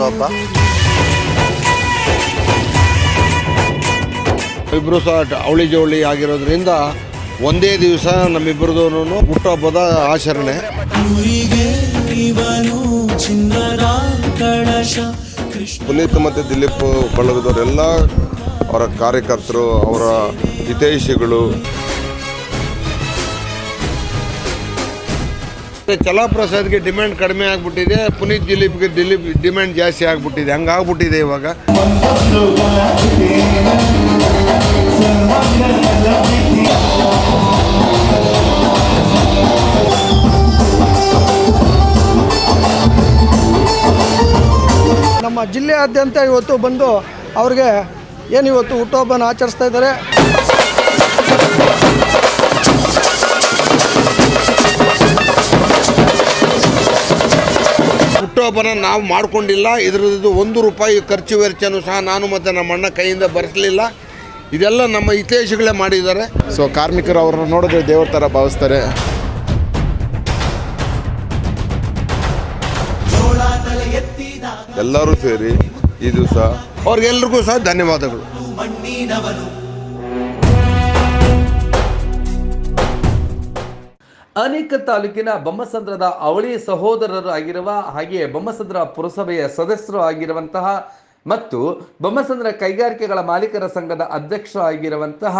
ಹುಟ್ಟುಹಬ್ಬ ಇಬ್ಬರು ಸಹ ಅವಳಿ ಜವಳಿ ಆಗಿರೋದ್ರಿಂದ ಒಂದೇ ದಿವಸ ನಮ್ಮಿಬ್ಬರದೂ ಹುಟ್ಟುಹಬ್ಬದ ಆಚರಣೆ. ಪುನೀತ್ ಮತ್ತು ದಿಲೀಪ್ ಬಳಗದವರೆಲ್ಲ ಅವರ ಕಾರ್ಯಕರ್ತರು ಅವರ ಹಿತೈಷಿಗಳು ಚಲಾಪ್ರಸಾದ್ಗೆ ಡಿಮ್ಯಾಂಡ್ ಕಡಿಮೆ ಆಗ್ಬಿಟ್ಟಿದೆ, ಪುನೀತ್ ದಿಲೀಪ್ಗೆ ದಿಲೀಪ್ ಡಿಮ್ಯಾಂಡ್ ಜಾಸ್ತಿ ಆಗ್ಬಿಟ್ಟಿದೆ, ಹಂಗಾಗ್ಬಿಟ್ಟಿದೆ ಇವಾಗ. ನಮ್ಮ ಜಿಲ್ಲೆಯಾದ್ಯಂತ ಇವತ್ತು ಬಂದು ಅವ್ರಿಗೆ ಏನು ಇವತ್ತು ಹುಟ್ಟುಹಬ್ಬನ ಆಚರಿಸ್ತಾ ಇದ್ದಾರೆ? ಹುಟ್ಟುಹಬ್ಬನ ನಾವು ಮಾಡ್ಕೊಂಡಿಲ್ಲ. ಇದರದ್ದು ಒಂದು ರೂಪಾಯಿ ಖರ್ಚು ವೆಚ್ಚನೂ ಸಹ ನಾನು ಮತ್ತು ನಮ್ಮ ಅಣ್ಣ ಕೈಯಿಂದ ಬರೆಸಲಿಲ್ಲ. ಇದೆಲ್ಲ ನಮ್ಮ ಹಿತೇಶಗಳೇ ಮಾಡಿದ್ದಾರೆ. ಸೊ ಕಾರ್ಮಿಕರು ಅವರನ್ನು ನೋಡಿದ್ರೆ ದೇವ್ರ ಥರ ಭಾವಿಸ್ತಾರೆ. ಎಲ್ಲರೂ ಸೇರಿ ಈ ದಿವಸ ಅವ್ರಿಗೆಲ್ರಿಗೂ ಸಹ ಧನ್ಯವಾದಗಳು. ಅನೇಕ ತಾಲೂಕಿನ ಬೊಮ್ಮಸಂದ್ರದ ಅವಳಿ ಸಹೋದರರು ಆಗಿರುವ ಹಾಗೆಯೇ ಬೊಮ್ಮಸಂದ್ರ ಪುರಸಭೆಯ ಸದಸ್ಯರು ಆಗಿರುವಂತಹ ಮತ್ತು ಬೊಮ್ಮಸಂದ್ರ ಕೈಗಾರಿಕೆಗಳ ಮಾಲೀಕರ ಸಂಘದ ಅಧ್ಯಕ್ಷ ಆಗಿರುವಂತಹ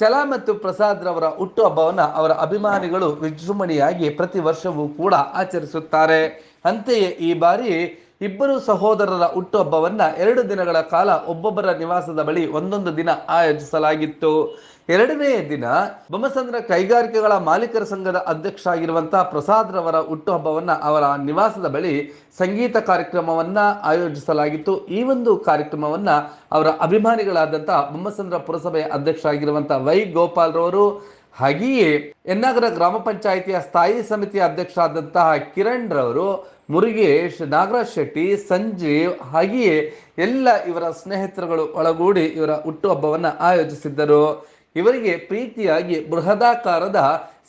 ಚಲಾ ಮತ್ತು ಪ್ರಸಾದ್ ರವರ ಹುಟ್ಟುಹಬ್ಬವನ್ನ ಅವರ ಅಭಿಮಾನಿಗಳು ವಿಜೃಂಭಣೆಯಾಗಿ ಪ್ರತಿ ವರ್ಷವೂ ಕೂಡ ಆಚರಿಸುತ್ತಾರೆ. ಅಂತೆಯೇ ಈ ಬಾರಿ ಇಬ್ಬರು ಸಹೋದರರ ಹುಟ್ಟುಹಬ್ಬವನ್ನ ಎರಡು ದಿನಗಳ ಕಾಲ ಒಬ್ಬೊಬ್ಬರ ನಿವಾಸದ ಬಳಿ ಒಂದೊಂದು ದಿನ ಆಯೋಜಿಸಲಾಗಿತ್ತು. ಎರಡನೇ ದಿನ ಬೊಮ್ಮಸಂದ್ರ ಕೈಗಾರಿಕೆಗಳ ಮಾಲೀಕರ ಸಂಘದ ಅಧ್ಯಕ್ಷ ಆಗಿರುವಂತಹ ಪ್ರಸಾದ್ ರವರ ಹುಟ್ಟುಹಬ್ಬವನ್ನ ಅವರ ನಿವಾಸದ ಬಳಿ ಸಂಗೀತ ಕಾರ್ಯಕ್ರಮವನ್ನ ಆಯೋಜಿಸಲಾಗಿತ್ತು. ಈ ಒಂದು ಕಾರ್ಯಕ್ರಮವನ್ನ ಅವರ ಅಭಿಮಾನಿಗಳಾದಂತಹ ಬೊಮ್ಮಸಂದ್ರ ಪುರಸಭೆಯ ಅಧ್ಯಕ್ಷ ಆಗಿರುವಂತಹ ವೈ ಗೋಪಾಲ್ ರವರು ಹಾಗೆಯೇ ಎನ್ನಾಗರ ಗ್ರಾಮ ಪಂಚಾಯಿತಿಯ ಸ್ಥಾಯಿ ಸಮಿತಿಯ ಅಧ್ಯಕ್ಷ ಆದಂತಹ ಕಿರಣ್ ರವರು, ಮುರುಗೇಶ್, ನಾಗರಾಜ್ ಶೆಟ್ಟಿ, ಸಂಜೀವ್ ಹಾಗೆಯೇ ಎಲ್ಲ ಇವರ ಸ್ನೇಹಿತರುಗಳು ಒಳಗೂಡಿ ಇವರ ಹುಟ್ಟುಹಬ್ಬವನ್ನು ಆಯೋಜಿಸಿದ್ದರು. ಇವರಿಗೆ ಪ್ರೀತಿಯಾಗಿ ಬೃಹದಾಕಾರದ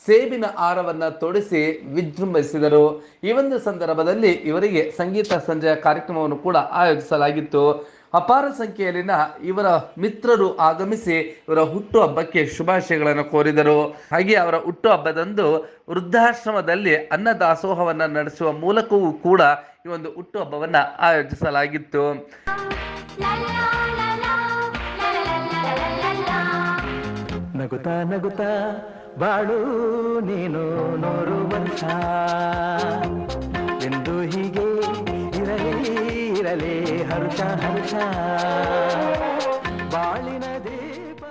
ಸೇಬಿನ ಆರವನ್ನ ತೊಡಿಸಿ ವಿಜೃಂಭಿಸಿದರು. ಈ ಒಂದು ಸಂದರ್ಭದಲ್ಲಿ ಇವರಿಗೆ ಸಂಗೀತ ಸಂಜೆಯ ಕಾರ್ಯಕ್ರಮವನ್ನು ಕೂಡ ಆಯೋಜಿಸಲಾಗಿತ್ತು. ಅಪಾರ ಸಂಖ್ಯೆಯಲ್ಲಿನ ಇವರ ಮಿತ್ರರು ಆಗಮಿಸಿ ಇವರ ಹುಟ್ಟುಹಬ್ಬಕ್ಕೆ ಶುಭಾಶಯಗಳನ್ನು ಕೋರಿದರು. ಹಾಗೆ ಅವರ ಹುಟ್ಟುಹಬ್ಬದಂದು ವೃದ್ಧಾಶ್ರಮದಲ್ಲಿ ಅನ್ನದಾಸೋಹವನ್ನ ನಡೆಸುವ ಮೂಲಕವೂ ಕೂಡ ಈ ಒಂದು ಹುಟ್ಟುಹಬ್ಬವನ್ನ ಆಯೋಜಿಸಲಾಗಿತ್ತು. ನಗುತಾ ನಗುತಾ ಬಾಳು ನೀನು ನೂರು ವರ್ಷ. ಎಂದು ಹೀಗೆ ಹರ್ಷ ಹರ್ಷ. ಬಾಳಿನ ದೀಪ.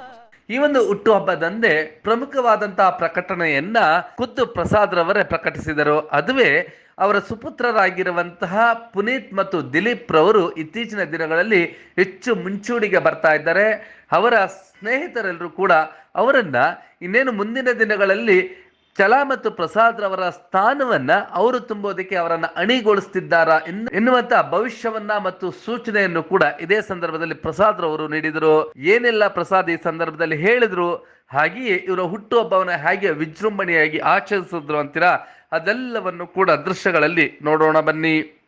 ಈ ಒಂದು ಹುಟ್ಟುಹಬ್ಬದಂದೇ ಪ್ರಮುಖವಾದಂತಹ ಪ್ರಕಟಣೆಯನ್ನ ಖುದ್ದು ಪ್ರಸಾದ್ ರವರೇ ಪ್ರಕಟಿಸಿದರು. ಅದುವೇ ಅವರ ಸುಪುತ್ರರಾಗಿರುವಂತಹ ಪುನೀತ್ ಮತ್ತು ದಿಲೀಪ್ ರವರು ಇತ್ತೀಚಿನ ದಿನಗಳಲ್ಲಿ ಹೆಚ್ಚು ಮುಂಚೂಣಿಗೆ ಬರ್ತಾ ಇದ್ದಾರೆ. ಅವರ ಸ್ನೇಹಿತರೆಲ್ಲರೂ ಕೂಡ ಅವರನ್ನ ಇನ್ನೇನು ಮುಂದಿನ ದಿನಗಳಲ್ಲಿ ಚಲಾ ಮತ್ತು ಪ್ರಸಾದ್ ರವರ ಸ್ಥಾನವನ್ನ ಅವರು ತುಂಬೋದಕ್ಕೆ ಅವರನ್ನ ಅಣಿಗೊಳಿಸ್ತಿದ್ದಾರಾ ಎನ್ನು- ಎನ್ನುವಂತ ಭವಿಷ್ಯವನ್ನ ಮತ್ತು ಸೂಚನೆಯನ್ನು ಕೂಡ ಇದೇ ಸಂದರ್ಭದಲ್ಲಿ ಪ್ರಸಾದ್ ರವರು ನೀಡಿದರು. ಏನೆಲ್ಲ ಪ್ರಸಾದ್ ಈ ಸಂದರ್ಭದಲ್ಲಿ ಹೇಳಿದ್ರು. ಹಾಗೆಯೇ ಇವರ ಹುಟ್ಟುಹಬ್ಬವನ್ನ ಹೇಗೆ ವಿಜೃಂಭಣೆಯಾಗಿ ಆಚರಿಸಿದ್ರು ಅಂತೀರಾ ಅದೆಲ್ಲವನ್ನು ಕೂಡ ದೃಶ್ಯಗಳಲ್ಲಿ ನೋಡೋಣ ಬನ್ನಿ.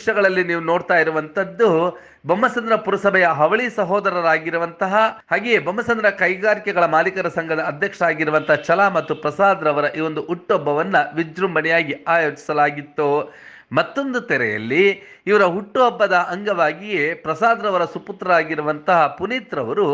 ದೃಶ್ಯಗಳಲ್ಲಿ ನೀವು ನೋಡ್ತಾ ಇರುವಂತದ್ದು ಬೊಮ್ಮಸಂದ್ರ ಪುರಸಭೆಯ ಹವಳಿ ಸಹೋದರರಾಗಿರುವಂತಹ, ಹಾಗೆಯೇ ಬೊಮ್ಮಸಂದ್ರ ಕೈಗಾರಿಕೆಗಳ ಮಾಲೀಕರ ಸಂಘದ ಅಧ್ಯಕ್ಷ ಆಗಿರುವಂತಹ ಛಲ ಮತ್ತು ಪ್ರಸಾದ್ ರವರ ಈ ಒಂದು ಹುಟ್ಟುಹಬ್ಬವನ್ನ ವಿಜೃಂಭಣೆಯಾಗಿ ಆಯೋಜಿಸಲಾಗಿತ್ತು. ಮತ್ತೊಂದು ತೆರೆಯಲ್ಲಿ ಇವರ ಹುಟ್ಟುಹಬ್ಬದ ಅಂಗವಾಗಿಯೇ ಪ್ರಸಾದ್ ರವರ ಸುಪುತ್ರರಾಗಿರುವಂತಹ ಪುನೀತ್ ರವರು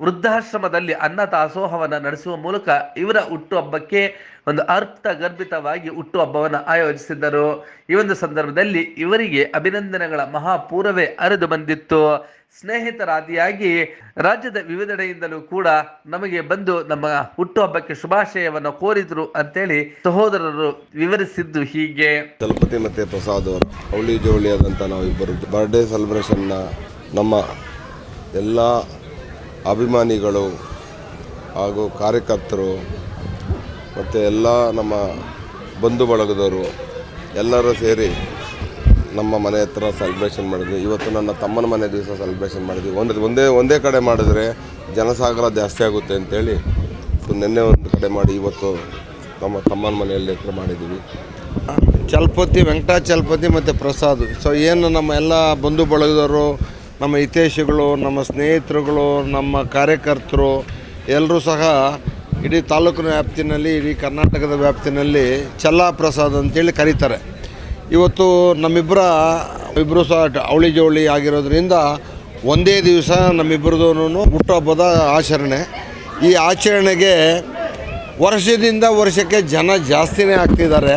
ವೃದ್ಧಾಶ್ರಮದಲ್ಲಿ ಅನ್ನ ದಾಸೋಹವನ್ನು ನಡೆಸುವ ಮೂಲಕ ಇವರ ಹುಟ್ಟುಹಬ್ಬಕ್ಕೆ ಒಂದು ಅರ್ಥ ಗರ್ಭಿತವಾಗಿ ಹುಟ್ಟುಹಬ್ಬವನ್ನು ಆಯೋಜಿಸಿದ್ದರು. ಈ ಒಂದು ಸಂದರ್ಭದಲ್ಲಿ ಇವರಿಗೆ ಅಭಿನಂದನೆಗಳ ಮಹಾಪೂರವೇ ಅರಿದು ಬಂದಿತ್ತು. ಸ್ನೇಹಿತರಾದಿಯಾಗಿ ರಾಜ್ಯದ ವಿವಿಧೆಡೆಯಿಂದಲೂ ಕೂಡ ನಮಗೆ ಬಂದು ನಮ್ಮ ಹುಟ್ಟುಹಬ್ಬಕ್ಕೆ ಶುಭಾಶಯವನ್ನು ಕೋರಿದ್ರು ಅಂತೇಳಿ ಸಹೋದರರು ವಿವರಿಸಿದ್ದು ಹೀಗೆ. ದಲಪತಿ ಮತ್ತೆ ಪ್ರಸಾದ್ ಅವರು ಅವಳಿ ಜೋಳಿ ಆದಂತ ನಾವು ಇಬ್ಬರು ಬರ್ಡೇ ಸೆಲೆಬ್ರೇಷನ್ನ ನಮ್ಮ ಎಲ್ಲ ಅಭಿಮಾನಿಗಳು ಹಾಗೂ ಕಾರ್ಯಕರ್ತರು ಮತ್ತು ಎಲ್ಲ ನಮ್ಮ ಬಂಧು ಬಳಗದವರು ಎಲ್ಲರೂ ಸೇರಿ ನಮ್ಮ ಮನೆ ಹತ್ರ ಸೆಲೆಬ್ರೇಷನ್ ಮಾಡಿದ್ವಿ. ಇವತ್ತು ನನ್ನ ತಮ್ಮನ ಮನೆ ದಿವಸ ಸೆಲೆಬ್ರೇಷನ್ ಮಾಡಿದ್ವಿ. ಒಂದು ಒಂದೇ ಒಂದೇ ಕಡೆ ಮಾಡಿದರೆ ಜನಸಾಗರ ಜಾಸ್ತಿ ಆಗುತ್ತೆ ಅಂತೇಳಿ ಸೊ ನಿನ್ನೆ ಒಂದು ಕಡೆ ಮಾಡಿ ಇವತ್ತು ನಮ್ಮ ತಮ್ಮನ ಮನೆಯಲ್ಲಿ ಹತ್ರ ಮಾಡಿದ್ದೀವಿ. ಚಲಪತಿ, ವೆಂಕಟಾಚಲಪತಿ ಮತ್ತು ಪ್ರಸಾದ್. ಸೊ ಏನು ನಮ್ಮ ಎಲ್ಲ ಬಂಧು ಬಳಗದವರು ನಮ್ಮ ಹಿತೈಷಿಗಳು, ನಮ್ಮ ಸ್ನೇಹಿತರುಗಳು, ನಮ್ಮ ಕಾರ್ಯಕರ್ತರು ಎಲ್ಲರೂ ಸಹ ಇಡೀ ತಾಲೂಕಿನ ವ್ಯಾಪ್ತಿನಲ್ಲಿ, ಇಡೀ ಕರ್ನಾಟಕದ ವ್ಯಾಪ್ತಿನಲ್ಲಿ ಚಲ್ಲಾ ಪ್ರಸಾದ್ ಅಂತೇಳಿ ಕರೀತಾರೆ. ಇವತ್ತು ನಮ್ಮಿಬ್ಬರ ಇಬ್ಬರು ಸಹ ಅವಳಿ ಜವಳಿ ಆಗಿರೋದ್ರಿಂದ ಒಂದೇ ದಿವಸ ನಮ್ಮಿಬ್ಬರದೂ ಹುಟ್ಟುಹಬ್ಬದ ಆಚರಣೆ. ಈ ಆಚರಣೆಗೆ ವರ್ಷದಿಂದ ವರ್ಷಕ್ಕೆ ಜನ ಜಾಸ್ತಿನೇ ಆಗ್ತಿದ್ದಾರೆ.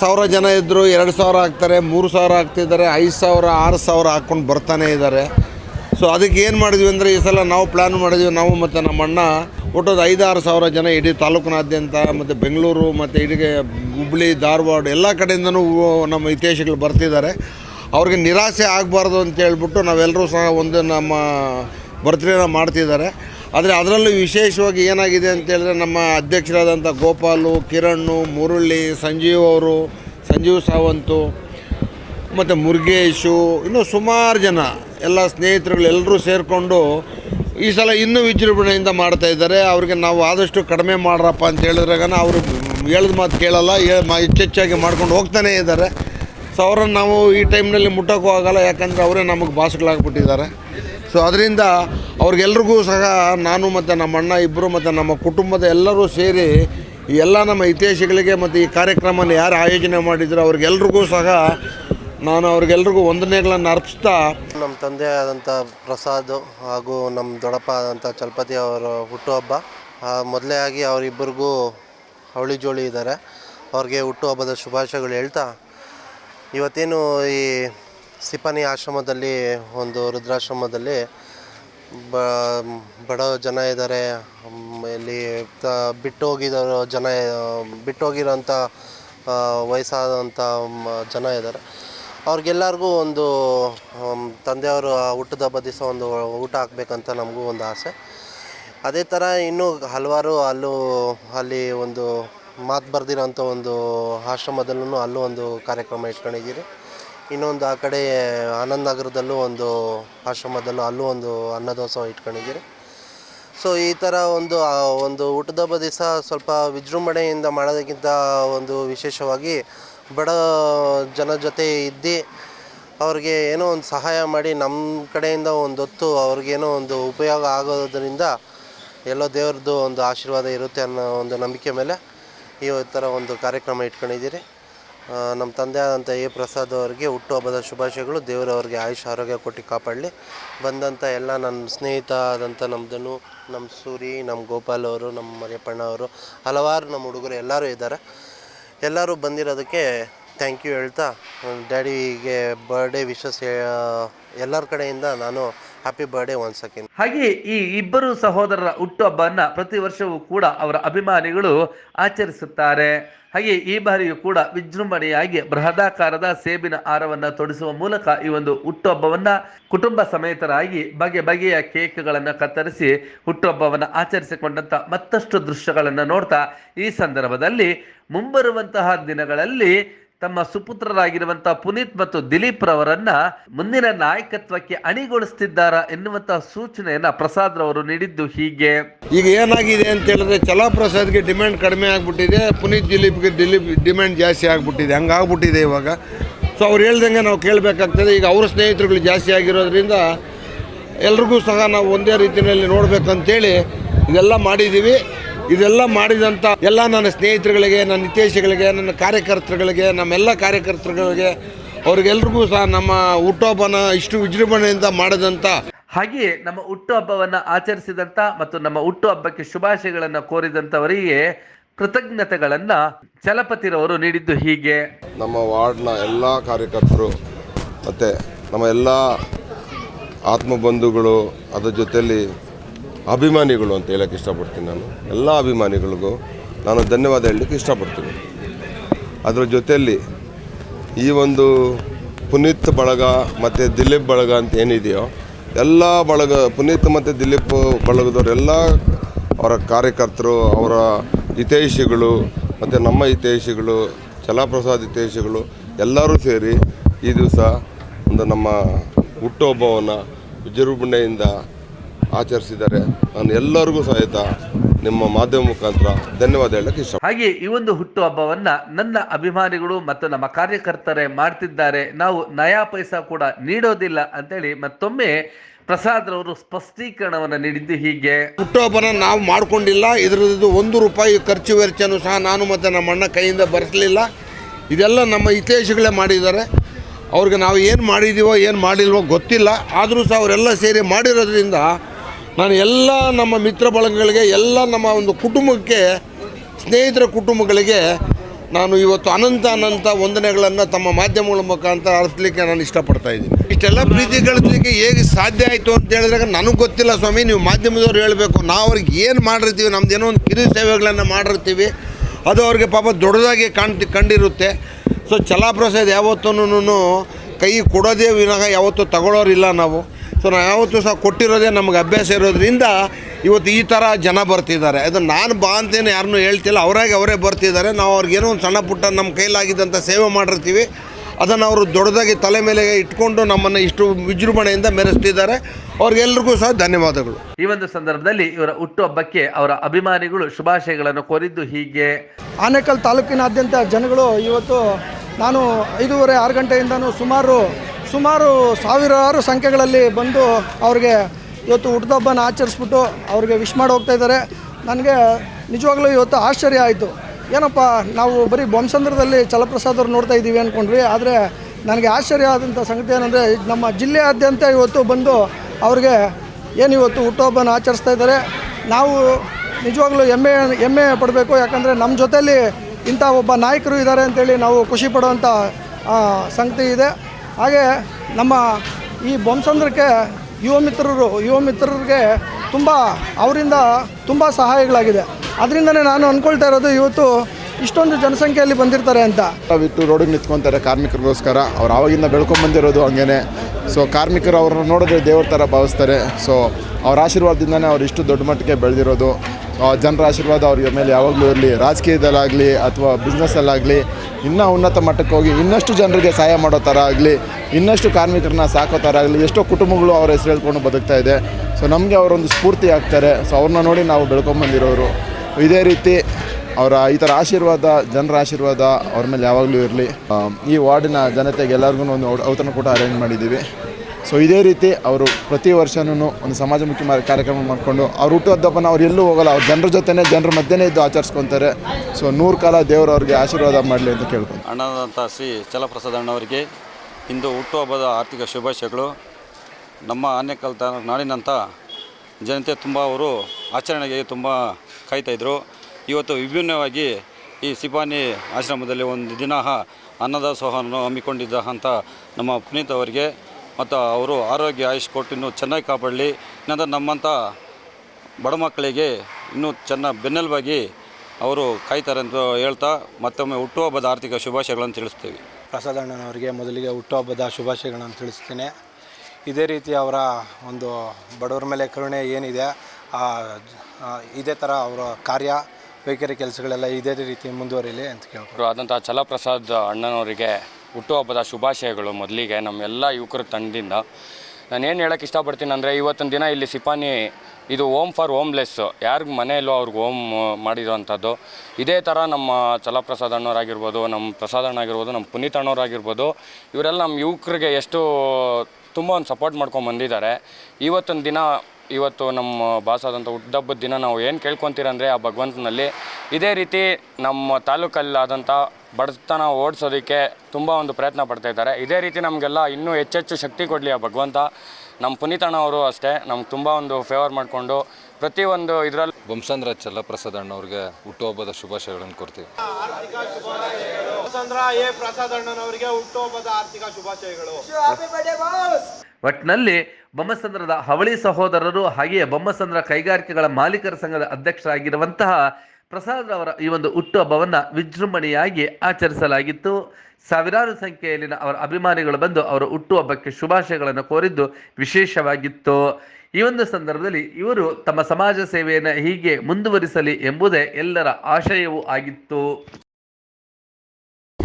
ಸಾವಿರ ಜನ ಇದ್ದರು ಎರಡು ಸಾವಿರ ಹಾಕ್ತಾರೆ ಮೂರು ಸಾವಿರ ಹಾಕ್ತಿದ್ದಾರೆ ಐದು ಸಾವಿರ, ಆರು ಸಾವಿರ ಹಾಕ್ಕೊಂಡು ಬರ್ತಾನೆ ಇದ್ದಾರೆ. ಸೊ ಅದಕ್ಕೆ ಏನು ಮಾಡಿದ್ವಿ ಅಂದರೆ ಈ ಸಲ ನಾವು ಪ್ಲ್ಯಾನ್ ಮಾಡಿದ್ವಿ, ನಾವು ಮತ್ತು ನಮ್ಮ ಅಣ್ಣ ಒಟ್ಟೊಂದು ಐದಾರು ಸಾವಿರ ಜನ ಇಡೀ ತಾಲೂಕಿನಾದ್ಯಂತ ಮತ್ತು ಬೆಂಗಳೂರು ಮತ್ತು ಇಡೀ ಹುಬ್ಳಿ, ಧಾರವಾಡ ಎಲ್ಲ ಕಡೆಯಿಂದನೂ ನಮ್ಮ ಇತಿಹಾಸಗಳು ಬರ್ತಿದ್ದಾರೆ. ಅವ್ರಿಗೆ ನಿರಾಸೆ ಆಗಬಾರ್ದು ಅಂತ ಹೇಳ್ಬಿಟ್ಟು ನಾವೆಲ್ಲರೂ ಸಹ ಒಂದು ನಮ್ಮ ಬರ್ತ್ಡೇನ ಮಾಡ್ತಿದ್ದಾರೆ. ಆದರೆ ಅದರಲ್ಲೂ ವಿಶೇಷವಾಗಿ ಏನಾಗಿದೆ ಅಂತೇಳಿದ್ರೆ ನಮ್ಮ ಅಧ್ಯಕ್ಷರಾದಂಥ ಗೋಪಾಲು ಕಿರಣ್ ಮುರುಳಿ, ಸಂಜೀವ್ ಅವರು, ಸಂಜೀವ್ ಸಾವಂತು, ಮತ್ತು ಮುರುಗೇಶು, ಇನ್ನೂ ಸುಮಾರು ಜನ ಎಲ್ಲ ಸ್ನೇಹಿತರುಗಳು ಎಲ್ಲರೂ ಸೇರಿಕೊಂಡು ಈ ಸಲ ಇನ್ನೂ ವಿಜೃಂಭಣೆಯಿಂದ ಮಾಡ್ತಾ ಇದ್ದಾರೆ. ಅವ್ರಿಗೆ ನಾವು ಆದಷ್ಟು ಕಡಿಮೆ ಮಾಡ್ರಪ್ಪ ಅಂತ ಹೇಳಿದ್ರಾಗ ಅವರು ಹೇಳಿದ ಮಾತು ಕೇಳಲ್ಲ ಹೆಚ್ಚೆಚ್ಚಾಗಿ ಮಾಡ್ಕೊಂಡು ಹೋಗ್ತಾನೇ ಇದ್ದಾರೆ. ಸೊ ಅವರನ್ನು ನಾವು ಈ ಟೈಮ್ನಲ್ಲಿ ಮುಟ್ಟೋಕ್ಕೂ ಆಗಲ್ಲ, ಯಾಕಂದರೆ ಅವರೇ ನಮಗೆ ಬಾಸ್ಗಳಾಗ್ಬಿಟ್ಟಿದ್ದಾರೆ ಸೊ ಅದರಿಂದ ಅವ್ರಿಗೆಲ್ರಿಗೂ ಸಹ ನಾನು ಮತ್ತು ನಮ್ಮ ಅಣ್ಣ ಇಬ್ಬರು ಮತ್ತು ನಮ್ಮ ಕುಟುಂಬದ ಎಲ್ಲರೂ ಸೇರಿ ಎಲ್ಲ ನಮ್ಮ ಹಿತೈಷಿಗಳಿಗೆ ಮತ್ತು ಈ ಕಾರ್ಯಕ್ರಮನ ಯಾರು ಆಯೋಜನೆ ಮಾಡಿದ್ರು ಅವ್ರಿಗೆಲ್ರಿಗೂ ಸಹ ನಾನು ಅವ್ರಿಗೆಲ್ರಿಗೂ ವಂದನೆಗಳನ್ನು ಅರ್ಪಿಸ್ತಾ ನಮ್ಮ ತಂದೆ ಆದಂಥ ಪ್ರಸಾದ್ ಹಾಗೂ ನಮ್ಮ ದೊಡ್ಡಪ್ಪ ಆದಂಥ ಚಲಪತಿ ಅವರ ಹುಟ್ಟುಹಬ್ಬ. ಮೊದಲೇ ಆಗಿ ಅವರಿಬ್ಬರಿಗೂ ಅವಳಿ ಜೋಳಿ ಇದ್ದಾರೆ. ಅವ್ರಿಗೆ ಹುಟ್ಟುಹಬ್ಬದ ಶುಭಾಶಯಗಳು ಹೇಳ್ತಾ, ಇವತ್ತೇನು ಈ ಸಿಪಾನಿ ಆಶ್ರಮದಲ್ಲಿ ಒಂದು ವೃದ್ಧಾಶ್ರಮದಲ್ಲಿ ಬ ಬಡ ಜನ ಇದ್ದಾರೆ. ಇಲ್ಲಿ ಬಿಟ್ಟು ಹೋಗಿರೋ ಜನ ಬಿಟ್ಟು ಹೋಗಿರೋಂಥ ಆ, ವಯಸ್ಸಾದಂಥ ಜನ ಇದ್ದಾರೆ. ಅವ್ರಿಗೆಲ್ಲರಿಗೂ ಒಂದು ತಂದೆಯವರು ಊಟದ ದಿವಸ ಒಂದು ಊಟ ಹಾಕ್ಬೇಕಂತ ನಮಗೂ ಒಂದು ಆಸೆ. ಅದೇ ಥರ ಇನ್ನೂ ಹಲವಾರು ಅಲ್ಲೂ ಅಲ್ಲಿ ಒಂದು ಮಾತು ಬರೆದಿರೋಂಥ ಒಂದು ಆಶ್ರಮದಲ್ಲೂ ಅಲ್ಲೂ ಒಂದು ಕಾರ್ಯಕ್ರಮ ಇಟ್ಕೊಂಡಿದ್ದೀರಿ. ಇನ್ನೊಂದು ಆ ಕಡೆ ಆನಂದ್ ನಗರದಲ್ಲೂ ಒಂದು ಆಶ್ರಮದಲ್ಲೂ ಅಲ್ಲೂ ಒಂದು ಅನ್ನದೋಸವ ಇಟ್ಕೊಂಡಿದ್ದೀರಿ. ಸೊ, ಈ ಥರ ಒಂದು ಒಂದು ಊಟದ ಹಬ್ಬ ದಿವಸ ಸ್ವಲ್ಪ ವಿಜೃಂಭಣೆಯಿಂದ ಮಾಡೋದಕ್ಕಿಂತ ಒಂದು ವಿಶೇಷವಾಗಿ ಬಡ ಜನ ಜೊತೆ ಇದ್ದು ಅವ್ರಿಗೆ ಏನೋ ಒಂದು ಸಹಾಯ ಮಾಡಿ ನಮ್ಮ ಕಡೆಯಿಂದ ಒಂದು ಹೊತ್ತು ಅವ್ರಿಗೇನೋ ಒಂದು ಉಪಯೋಗ ಆಗೋದ್ರಿಂದ ಎಲ್ಲೋ ದೇವ್ರದ್ದು ಒಂದು ಆಶೀರ್ವಾದ ಇರುತ್ತೆ ಅನ್ನೋ ಒಂದು ನಂಬಿಕೆ ಮೇಲೆ ಈ ಥರ ಒಂದು ಕಾರ್ಯಕ್ರಮ ಇಟ್ಕೊಂಡಿದ್ದೀರಿ. ನಮ್ಮ ತಂದೆ ಆದಂಥ ಎ. ಪ್ರಸಾದ್ ಅವರಿಗೆ ಹುಟ್ಟುಹಬ್ಬದ ಶುಭಾಶಯಗಳು. ದೇವರು ಅವ್ರಿಗೆ ಆಯುಷ್ ಆರೋಗ್ಯ ಕೊಟ್ಟು ಕಾಪಾಡಲಿ. ಬಂದಂಥ ಎಲ್ಲ ನನ್ನ ಸ್ನೇಹಿತ ಆದಂಥ ನಮ್ಮದನ್ನು ನಮ್ಮ ಸೂರಿ, ನಮ್ಮ ಗೋಪಾಲ್ ಅವರು, ನಮ್ಮ ಮರಿಯಪ್ಪಣ್ಣ ಅವರು, ಹಲವಾರು ನಮ್ಮ ಹುಡುಗರು ಎಲ್ಲರೂ ಇದ್ದಾರೆ. ಎಲ್ಲರೂ ಬಂದಿರೋದಕ್ಕೆ ಥ್ಯಾಂಕ್ ಯು ಹೇಳ್ತಾ ಡ್ಯಾಡಿಗೆ ಬರ್ಡೇ ವಿಶಸ್ ಎಲ್ಲರ ಕಡೆಯಿಂದ ನಾನು ಹ್ಯಾಪಿ ಬರ್ಡೇ ಒನ್ಸ್ ಅಗೇನ್ ಹಾಗೆ ಈ ಇಬ್ಬರು ಸಹೋದರರ ಹುಟ್ಟುಹಬ್ಬವನ್ನು ಪ್ರತಿ ವರ್ಷವೂ ಕೂಡ ಅವರ ಅಭಿಮಾನಿಗಳು ಆಚರಿಸುತ್ತಾರೆ. ಹಾಗೆ ಈ ಬಾರಿಯೂ ಕೂಡ ವಿಜೃಂಭಣೆಯಾಗಿ ಬೃಹದಾಕಾರದ ಸೇಬಿನ ಆರವನ್ನ ತೊಡಿಸುವ ಮೂಲಕ ಈ ಒಂದು ಹುಟ್ಟುಹಬ್ಬವನ್ನ ಕುಟುಂಬ ಸಮೇತರಾಗಿ ಬಗೆ ಬಗೆಯ ಕೇಕ್ಗಳನ್ನು ಕತ್ತರಿಸಿ ಹುಟ್ಟುಹಬ್ಬವನ್ನು ಆಚರಿಸಿಕೊಂಡಂತ ಮತ್ತಷ್ಟು ದೃಶ್ಯಗಳನ್ನು ನೋಡ್ತಾ ಈ ಸಂದರ್ಭದಲ್ಲಿ ಮುಂಬರುವಂತಹ ದಿನಗಳಲ್ಲಿ ತಮ್ಮ ಸುಪುತ್ರರಾಗಿರುವಂತಹ ಪುನೀತ್ ಮತ್ತು ದಿಲೀಪ್ ರವರನ್ನ ಮುಂದಿನ ನಾಯಕತ್ವಕ್ಕೆ ಅಣಿಗೊಳಿಸ್ತಿದ್ದಾರಾ ಎನ್ನುವಂತಹ ಸೂಚನೆಯನ್ನ ಪ್ರಸಾದ್ ರವರು ನೀಡಿದ್ದು ಹೀಗೆ. ಈಗ ಏನಾಗಿದೆ ಅಂತ ಹೇಳಿದ್ರೆ ಚಲಪ್ರಸಾದ್ಗೆ ಡಿಮ್ಯಾಂಡ್ ಕಡಿಮೆ ಆಗ್ಬಿಟ್ಟಿದೆ, ಪುನೀತ್ ದಿಲೀಪ್ಗೆ ದಿಲೀಪ್ ಡಿಮ್ಯಾಂಡ್ ಜಾಸ್ತಿ ಆಗಿಬಿಟ್ಟಿದೆ, ಹಂಗಾಗ್ಬಿಟ್ಟಿದೆ ಇವಾಗ. ಸೊ ಅವ್ರು ಹೇಳ್ದಂಗೆ ನಾವು ಕೇಳಬೇಕಾಗ್ತದೆ, ಈಗ ಅವ್ರ ಸ್ನೇಹಿತರುಗಳು ಜಾಸ್ತಿ ಆಗಿರೋದ್ರಿಂದ ಎಲ್ರಿಗೂ ಸಹ ನಾವು ಒಂದೇ ರೀತಿಯಲ್ಲಿ ನೋಡಬೇಕಂತೇಳಿ ಇದೆಲ್ಲ ಮಾಡಿದ್ದೀವಿ. ಇದೆಲ್ಲ ಮಾಡಿದಂಥ ಎಲ್ಲ ನನ್ನ ಸ್ನೇಹಿತರುಗಳಿಗೆ ನನ್ನ ನಿತೇಶಗಳಿಗೆ ನನ್ನ ಕಾರ್ಯಕರ್ತರುಗಳಿಗೆ ನಮ್ಮೆಲ್ಲ ಕಾರ್ಯಕರ್ತರುಗಳಿಗೆ ಅವ್ರಿಗೆಲ್ರಿಗೂ ಸಹ ನಮ್ಮ ಹುಟ್ಟುಹಬ್ಬನ ಇಷ್ಟು ವಿಜೃಂಭಣೆಯಿಂದ ಮಾಡಿದಂಥ ಹಾಗೆಯೇ ನಮ್ಮ ಹುಟ್ಟುಹಬ್ಬವನ್ನು ಆಚರಿಸಿದಂತ ಮತ್ತು ನಮ್ಮ ಹುಟ್ಟುಹಬ್ಬಕ್ಕೆ ಶುಭಾಶಯಗಳನ್ನು ಕೋರಿದಂತವರಿಗೆ ಕೃತಜ್ಞತೆಗಳನ್ನ ಚಲಪತಿರವರು ನೀಡಿದ್ದು ಹೀಗೆ. ನಮ್ಮ ವಾರ್ಡ್ನ ಎಲ್ಲ ಕಾರ್ಯಕರ್ತರು ಮತ್ತು ನಮ್ಮ ಎಲ್ಲ ಆತ್ಮಬಂಧುಗಳು ಅದರ ಜೊತೆಯಲ್ಲಿ ಅಭಿಮಾನಿಗಳು ಅಂತ ಹೇಳಕ್ಕೆ ಇಷ್ಟಪಡ್ತೀನಿ ನಾನು. ಎಲ್ಲ ಅಭಿಮಾನಿಗಳಿಗೂ ನಾನು ಧನ್ಯವಾದ ಹೇಳಲಿಕ್ಕೆ ಇಷ್ಟಪಡ್ತೀನಿ. ಅದರ ಜೊತೆಯಲ್ಲಿ ಈ ಒಂದು ಪುನೀತ್ ಬಳಗ ಮತ್ತು ದಿಲೀಪ್ ಬಳಗ ಅಂತ ಏನಿದೆಯೋ, ಎಲ್ಲ ಬಳಗ, ಪುನೀತ್ ಮತ್ತು ದಿಲೀಪ್ ಬಳಗದವರೆಲ್ಲ ಅವರ ಕಾರ್ಯಕರ್ತರು, ಅವರ ಹಿತೈಷಿಗಳು ಮತ್ತು ನಮ್ಮ ಹಿತೈಷಿಗಳು, ಚಲಾಪ್ರಸಾದ್ ಹಿತೈಷಿಗಳು ಎಲ್ಲರೂ ಸೇರಿ ಈ ದಿವಸ ಒಂದು ನಮ್ಮ ಹುಟ್ಟುಹಬ್ಬವನ್ನು ವಿಜೃಂಭಣೆಯಿಂದ ಆಚರಿಸಿದ್ದಾರೆ. ನಾನು ಎಲ್ಲರಿಗೂ ಸಹಿತ ನಿಮ್ಮ ಮಾಧ್ಯಮ ಮುಖಾಂತರ ಧನ್ಯವಾದ ಹೇಳಕ್ಕೆ ಇಷ್ಟ ಹಾಗೆ ಈ ಒಂದು ಹುಟ್ಟುಹಬ್ಬವನ್ನ ನನ್ನ ಅಭಿಮಾನಿಗಳು ಮತ್ತು ನಮ್ಮ ಕಾರ್ಯಕರ್ತರೇ ಮಾಡ್ತಿದ್ದಾರೆ. ನಾವು ನಯಾ ಪೈಸಾ ಕೂಡ ನೀಡೋದಿಲ್ಲ ಅಂತೇಳಿ ಮತ್ತೊಮ್ಮೆ ಪ್ರಸಾದ್ ರವರು ಸ್ಪಷ್ಟೀಕರಣವನ್ನು ನೀಡಿದ್ದು ಹೀಗೆ. ಹುಟ್ಟುಹಬ್ಬನ ನಾವು ಮಾಡ್ಕೊಂಡಿಲ್ಲ. ಇದರದ್ದು ಒಂದು ರೂಪಾಯಿ ಖರ್ಚು ವೆಚ್ಚನೂ ಸಹ ನಾನು ಮತ್ತು ನಮ್ಮ ಅಣ್ಣ ಕೈಯಿಂದ ಬರೆಸಲಿಲ್ಲ. ಇದೆಲ್ಲ ನಮ್ಮ ಹಿತೇಶಗಳೇ ಮಾಡಿದ್ದಾರೆ. ಅವ್ರಿಗೆ ನಾವು ಏನು ಮಾಡಿದ್ದೀವೋ ಏನು ಮಾಡಿಲ್ವೋ ಗೊತ್ತಿಲ್ಲ. ಆದರೂ ಸಹ ಅವರೆಲ್ಲ ಸೇರಿ ಮಾಡಿರೋದ್ರಿಂದ ನಾನು ಎಲ್ಲ ನಮ್ಮ ಮಿತ್ರ ಬಳಗಗಳಿಗೆ, ಎಲ್ಲ ನಮ್ಮ ಒಂದು ಕುಟುಂಬಕ್ಕೆ, ಸ್ನೇಹಿತರ ಕುಟುಂಬಗಳಿಗೆ ನಾನು ಇವತ್ತು ಅನಂತ ಅನಂತ ವಂದನೆಗಳನ್ನು ತಮ್ಮ ಮಾಧ್ಯಮಗಳ ಮುಖಾಂತರ ಅರ್ಸಲಿಕ್ಕೆ ನಾನು ಇಷ್ಟಪಡ್ತಾ ಇದ್ದೀನಿ. ಇಷ್ಟೆಲ್ಲ ಪ್ರೀತಿ ಗಳಿಸಲಿಕ್ಕೆ ಹೇಗೆ ಸಾಧ್ಯ ಆಯಿತು ಅಂತ ಹೇಳಿದಾಗ ನನಗೆ ಗೊತ್ತಿಲ್ಲ ಸ್ವಾಮಿ, ನೀವು ಮಾಧ್ಯಮದವ್ರು ಹೇಳಬೇಕು. ನಾವು ಅವ್ರಿಗೆ ಏನು ಮಾಡಿರ್ತೀವಿ, ನಮ್ದು ಏನೋ ಒಂದು ಕಿರು ಸೇವೆಗಳನ್ನು ಮಾಡಿರ್ತೀವಿ. ಅದು ಅವ್ರಿಗೆ ಪಾಪ ದೊಡ್ಡದಾಗಿ ಕಾಣ್ತಿ, ಕಂಡಿರುತ್ತೆ. ಸೊ ಚಲಾಪ್ರಸಾದ್ ಯಾವತ್ತೂ ಕೈ ಕೊಡೋದೇ ವಿನಃ ಯಾವತ್ತೂ ತಗೊಳ್ಳೋರಿಲ್ಲ ನಾವು. ಸೊ ನಾವು ಯಾವತ್ತೂ ಸಹ ಕೊಟ್ಟಿರೋದೇ ನಮಗೆ ಅಭ್ಯಾಸ ಇರೋದ್ರಿಂದ ಇವತ್ತು ಈ ಥರ ಜನ ಬರ್ತಿದ್ದಾರೆ. ಅದು ನಾನು ಬಾ ಅಂತೇನು ಯಾರನ್ನೂ ಹೇಳ್ತಿಲ್ಲ, ಅವರಾಗಿ ಅವರೇ ಬರ್ತಿದ್ದಾರೆ. ನಾವು ಅವ್ರಿಗೇನೋ ಒಂದು ಸಣ್ಣ ಪುಟ್ಟ ನಮ್ಮ ಕೈಲಾಗಿದ್ದಂಥ ಸೇವೆ ಮಾಡಿರ್ತೀವಿ. ಅದನ್ನು ಅವರು ದೊಡ್ಡದಾಗಿ ತಲೆ ಮೇಲೆ ಇಟ್ಕೊಂಡು ನಮ್ಮನ್ನು ಇಷ್ಟು ವಿಜೃಂಭಣೆಯಿಂದ ಮೆರೆಸ್ತಿದ್ದಾರೆ. ಅವ್ರಿಗೆಲ್ರಿಗೂ ಸಹ ಧನ್ಯವಾದಗಳು. ಈ ಒಂದು ಸಂದರ್ಭದಲ್ಲಿ ಇವರ ಹುಟ್ಟುಹಬ್ಬಕ್ಕೆ ಅವರ ಅಭಿಮಾನಿಗಳು ಶುಭಾಶಯಗಳನ್ನು ಕೋರಿದ್ದು ಹೀಗೆ. ಆನೇಕಲ್ ತಾಲೂಕಿನಾದ್ಯಂತ ಜನಗಳು ಇವತ್ತು ನಾನು ಐದೂವರೆ ಆರು ಗಂಟೆಯಿಂದನೂ ಸುಮಾರು ಸುಮಾರು ಸಾವಿರಾರು ಸಂಖ್ಯೆಗಳಲ್ಲಿ ಬಂದು ಅವ್ರಿಗೆ ಇವತ್ತು ಹುಟ್ಟುಹಬ್ಬನ ಆಚರಿಸ್ಬಿಟ್ಟು ಅವ್ರಿಗೆ ವಿಶ್ ಮಾಡಿ ಹೋಗ್ತಾ ಇದ್ದಾರೆ. ನನಗೆ ನಿಜವಾಗ್ಲೂ ಇವತ್ತು ಆಶ್ಚರ್ಯ ಆಯಿತು. ಏನಪ್ಪ, ನಾವು ಬರೀ ಬೊಮ್ಮಸಂದ್ರದಲ್ಲಿ ಚಲಪ್ರಸಾದ್ ಅವ್ರು ನೋಡ್ತಾ ಇದ್ದೀವಿ ಅಂದ್ಕೊಂಡ್ರಿ ಆದರೆ ನನಗೆ ಆಶ್ಚರ್ಯ ಆದಂಥ ಸಂಗತಿ ಏನಂದರೆ ನಮ್ಮ ಜಿಲ್ಲೆಯಾದ್ಯಂತ ಇವತ್ತು ಬಂದು ಅವ್ರಿಗೆ ಏನು ಇವತ್ತು ಹುಟ್ಟುಹಬ್ಬನ ಆಚರಿಸ್ತಾ ಇದ್ದಾರೆ. ನಾವು ನಿಜವಾಗ್ಲೂ ಹೆಮ್ಮೆ ಹೆಮ್ಮೆ ಪಡಬೇಕು, ಯಾಕಂದರೆ ನಮ್ಮ ಜೊತೆಯಲ್ಲಿ ಇಂಥ ಒಬ್ಬ ನಾಯಕರು ಇದ್ದಾರೆ ಅಂತೇಳಿ ನಾವು ಖುಷಿ ಪಡುವಂಥ ಸಂಗತಿ ಇದೆ. ಹಾಗೆ ನಮ್ಮ ಈ ಬೊಮ್ಮಸಂದ್ರಕ್ಕೆ ಯುವ ಮಿತ್ರರು, ಯುವ ಮಿತ್ರರಿಗೆ ತುಂಬ, ಅವರಿಂದ ತುಂಬ ಸಹಾಯಗಳಾಗಿದೆ. ಅದರಿಂದನೇ ನಾನು ಅಂದ್ಕೊಳ್ತಾ ಇರೋದು ಇವತ್ತು ಇಷ್ಟೊಂದು ಜನಸಂಖ್ಯೆಯಲ್ಲಿ ಬಂದಿರ್ತಾರೆ ಅಂತ. ಬಿಟ್ಟು ರೋಡಿಗೆ ನಿಂತ್ಕೊತಾರೆ ಕಾರ್ಮಿಕರಿಗೋಸ್ಕರ. ಅವ್ರು ಆವಾಗಿಂದ ಬೆಳ್ಕೊಂಡ್ ಬಂದಿರೋದು ಹಂಗೇನೆ. ಸೊ ಕಾರ್ಮಿಕರು ಅವ್ರನ್ನ ನೋಡಿದ್ರೆ ದೇವ್ರ ಥರ ಭಾವಿಸ್ತಾರೆ. ಸೊ ಅವ್ರ ಆಶೀರ್ವಾದದಿಂದನೇ ಅವ್ರು ಇಷ್ಟು ದೊಡ್ಡ ಮಟ್ಟಕ್ಕೆ ಬೆಳೆದಿರೋದು. ಜನರ ಆಶೀರ್ವಾದ ಅವ್ರಿಗೆ ಮೇಲೆ ಯಾವಾಗಲೂ ಇರಲಿ. ರಾಜಕೀಯದಲ್ಲಾಗಲಿ ಅಥವಾ ಬಿಸ್ನೆಸ್ಸಲ್ಲಾಗಲಿ ಇನ್ನೂ ಉನ್ನತ ಮಟ್ಟಕ್ಕೆ ಹೋಗಿ ಇನ್ನಷ್ಟು ಜನರಿಗೆ ಸಹಾಯ ಮಾಡೋ ಥರ ಆಗಲಿ, ಇನ್ನಷ್ಟು ಕಾರ್ಮಿಕರನ್ನ ಸಾಕೋ ಥರ ಆಗಲಿ, ಎಷ್ಟೋ ಕುಟುಂಬಗಳು ಅವ್ರ ಹೆಸರು ಹೇಳ್ಕೊಂಡು ಬದುಕ್ತಾ ಇದೆ. ಸೊ ನಮಗೆ ಅವರೊಂದು ಸ್ಫೂರ್ತಿ ಆಗ್ತಾರೆ. ಸೊ ಅವ್ರನ್ನ ನೋಡಿ ನಾವು ಬೆಳ್ಕೊಂಬಂದಿರೋರು ಇದೇ ರೀತಿ ಅವರ ಈ ಥರ ಆಶೀರ್ವಾದ, ಜನರ ಆಶೀರ್ವಾದ ಅವ್ರ ಮೇಲೆ ಯಾವಾಗಲೂ ಇರಲಿ. ಈ ವಾರ್ಡಿನ ಜನತೆಗೆ ಎಲ್ಲರಿಗೂ ಒಂದು ಔತಣ ಕೂಡ ಅರೇಂಜ್ ಮಾಡಿದ್ದೀವಿ. ಸೊ ಇದೇ ರೀತಿ ಅವರು ಪ್ರತಿ ವರ್ಷನೂ ಒಂದು ಸಮಾಜಮುಖಿ ಮಾ- ಕಾರ್ಯಕ್ರಮ ಮಾಡಿಕೊಂಡು ಅವ್ರ ಹುಟ್ಟುಹಬ್ಬನ ಅವ್ರು ಎಲ್ಲೂ ಹೋಗಲ್ಲ, ಅವ್ರ ಜನರ ಜೊತೆನೇ, ಜನರ ಮಧ್ಯೆನೇ ಇದ್ದು ಆಚರಿಸ್ಕೊತಾರೆ. ಸೊ ನೂರು ಕಾಲ ದೇವರು ಅವ್ರಿಗೆ ಆಶೀರ್ವಾದ ಮಾಡಲಿ ಅಂತ ಕೇಳ್ಕೊಂಡು. ಅಣ್ಣದಂಥ ಶ್ರೀ ಚಲಪ್ರಸಾದ್ ಅಣ್ಣವರಿಗೆ ಇಂದು ಹುಟ್ಟುಹಬ್ಬದ ಆರ್ಥಿಕ ಶುಭಾಶಯಗಳು. ನಮ್ಮ ಆನೆಕಲ್ ತಾ ನಾಡಿನಂಥ ಜನತೆ ತುಂಬ, ಅವರು ಆಚರಣೆಗೆ ತುಂಬ ಕಾಯ್ತಾಯಿದ್ರು. ಇವತ್ತು ವಿಭಿನ್ನವಾಗಿ ಈ ಸಿಪಾನಿ ಆಶ್ರಮದಲ್ಲಿ ಒಂದು ದಿನ ಅನ್ನದಾಸೋಹವನ್ನು ಹಮ್ಮಿಕೊಂಡಿದ್ದ ಅಂತ ನಮ್ಮ ಪುನೀತ್ ಅವರಿಗೆ ಮತ್ತು ಅವರು ಆರೋಗ್ಯ ಆಯುಷ್ ಕೊಟ್ಟು ಇನ್ನೂ ಚೆನ್ನಾಗಿ ಕಾಪಾಡಲಿ. ನಂತರ ನಮ್ಮಂಥ ಬಡ ಮಕ್ಕಳಿಗೆ ಇನ್ನೂ ಚೆನ್ನಾಗಿ ಬೆನ್ನೆಲುಬಾಗಿ ಅವರು ಕಾಯ್ತಾರೆ ಅಂತ ಹೇಳ್ತಾ ಮತ್ತೊಮ್ಮೆ ಹುಟ್ಟುಹಬ್ಬದ ಆರ್ಥಿಕ ಶುಭಾಶಯಗಳನ್ನು ತಿಳಿಸ್ತೀವಿ. ಪ್ರಸಾದ್ ಅಣ್ಣನವರಿಗೆ ಮೊದಲಿಗೆ ಹುಟ್ಟುಹಬ್ಬದ ಶುಭಾಶಯಗಳನ್ನು ತಿಳಿಸ್ತೇನೆ. ಇದೇ ರೀತಿ ಅವರ ಒಂದು ಬಡವರ ಮೇಲೆ ಕರುಣೆ ಏನಿದೆ ಆ, ಇದೇ ಥರ ಅವರ ಕಾರ್ಯ ಬೇಕರಿ ಕೆಲಸಗಳೆಲ್ಲ ಇದೇ ರೀತಿ ಮುಂದುವರಿಲಿ ಅಂತ ಕೇಳ್ಬೋದು. ಆದಂಥ ಚಲಪ್ರಸಾದ್ ಅಣ್ಣನವರಿಗೆ ಹುಟ್ಟುಹಬ್ಬದ ಶುಭಾಶಯಗಳು ಮೊದಲಿಗೆ ನಮ್ಮೆಲ್ಲ ಯುವಕರ ತಂಡದಿಂದ ನಾನೇನು ಹೇಳೋಕ್ಕೆ ಇಷ್ಟಪಡ್ತೀನಿ ಅಂದರೆ ಇವತ್ತಿನ ದಿನ ಇಲ್ಲಿ ಸಿಪಾನಿ, ಇದು ಓಮ್ ಫಾರ್ ಓಮ್ಲೆಸ್. ಯಾರಿಗೂ ಮನೆ ಇಲ್ಲೋ ಅವ್ರಿಗೆ ಓಮ್ ಮಾಡಿರೋವಂಥದ್ದು ಇದೇ ಥರ ನಮ್ಮ ಚಲಪ್ರಸಾದ್ ಅಣ್ಣವರಾಗಿರ್ಬೋದು, ನಮ್ಮ ಪ್ರಸಾದ್ ಅಣ್ಣಾಗಿರ್ಬೋದು ನಮ್ಮ ಪುನೀತ್ ಅಣ್ಣವರಾಗಿರ್ಬೋದು, ಇವರೆಲ್ಲ ನಮ್ಮ ಯುವಕರಿಗೆ ಎಷ್ಟು ತುಂಬ ಒಂದು ಸಪೋರ್ಟ್ ಮಾಡ್ಕೊಂಡು ಬಂದಿದ್ದಾರೆ. ಇವತ್ತಿನ ದಿನ ಇವತ್ತು ನಮ್ಮ ಭಾಸಾದಂಥ ಹುಟ್ಟುಹಬ್ಬದ ದಿನ ನಾವು ಏನು ಕೇಳ್ಕೊತೀರಂದರೆ ಆ ಭಗವಂತನಲ್ಲಿ ಇದೇ ರೀತಿ ನಮ್ಮ ತಾಲೂಕಲ್ಲಾದಂಥ ಬಡತನ ಓಡಿಸೋದಕ್ಕೆ ತುಂಬ ಒಂದು ಪ್ರಯತ್ನ ಪಡ್ತಾ ಇದ್ದಾರೆ. ಇದೇ ರೀತಿ ನಮಗೆಲ್ಲ ಇನ್ನೂ ಹೆಚ್ಚೆಚ್ಚು ಶಕ್ತಿ ಕೊಡಲಿ ಆ ಭಗವಂತ. ನಮ್ಮ ಪುನೀತಣ್ಣ ಅವರು ಅಷ್ಟೇ ನಮ್ಗೆ ತುಂಬ ಒಂದು ಫೇವರ್ ಮಾಡಿಕೊಂಡು ಪ್ರತಿಯೊಂದು ಇದರಲ್ಲಿ ಬೊಮ್ಮಸಂದ್ರ ಚಲಪ್ರಸಾದ್ ಅಣ್ಣವ್ರಿಗೆ ಹುಟ್ಟುಹಬ್ಬದ ಶುಭಾಶಯಗಳನ್ನು ಕೊಡ್ತೀವಿ ಒಟ್ಟಿನಲ್ಲಿ ಬೊಮ್ಮಸಂದ್ರದ ಹವಳಿ ಸಹೋದರರು ಹಾಗೆಯೇ ಬೊಮ್ಮಸಂದ್ರ ಕೈಗಾರಿಕೆಗಳ ಮಾಲೀಕರ ಸಂಘದ ಅಧ್ಯಕ್ಷರಾಗಿರುವಂತಹ ಪ್ರಸಾದ್ ಅವರ ಈ ಒಂದು ಹುಟ್ಟುಹಬ್ಬವನ್ನು ವಿಜೃಂಭಣೆಯಾಗಿ ಆಚರಿಸಲಾಗಿತ್ತು. ಸಾವಿರಾರು ಸಂಖ್ಯೆಯಲ್ಲಿನ ಅವರ ಅಭಿಮಾನಿಗಳು ಬಂದು ಅವರ ಹುಟ್ಟುಹಬ್ಬಕ್ಕೆ ಶುಭಾಶಯಗಳನ್ನು ಕೋರಿದ್ದು ವಿಶೇಷವಾಗಿತ್ತು. ಈ ಒಂದು ಸಂದರ್ಭದಲ್ಲಿ ಇವರು ತಮ್ಮ ಸಮಾಜ ಸೇವೆಯನ್ನು ಹೀಗೆ ಮುಂದುವರಿಸಲಿ ಎಂಬುದೇ ಎಲ್ಲರ ಆಶಯವೂ ಆಗಿತ್ತು.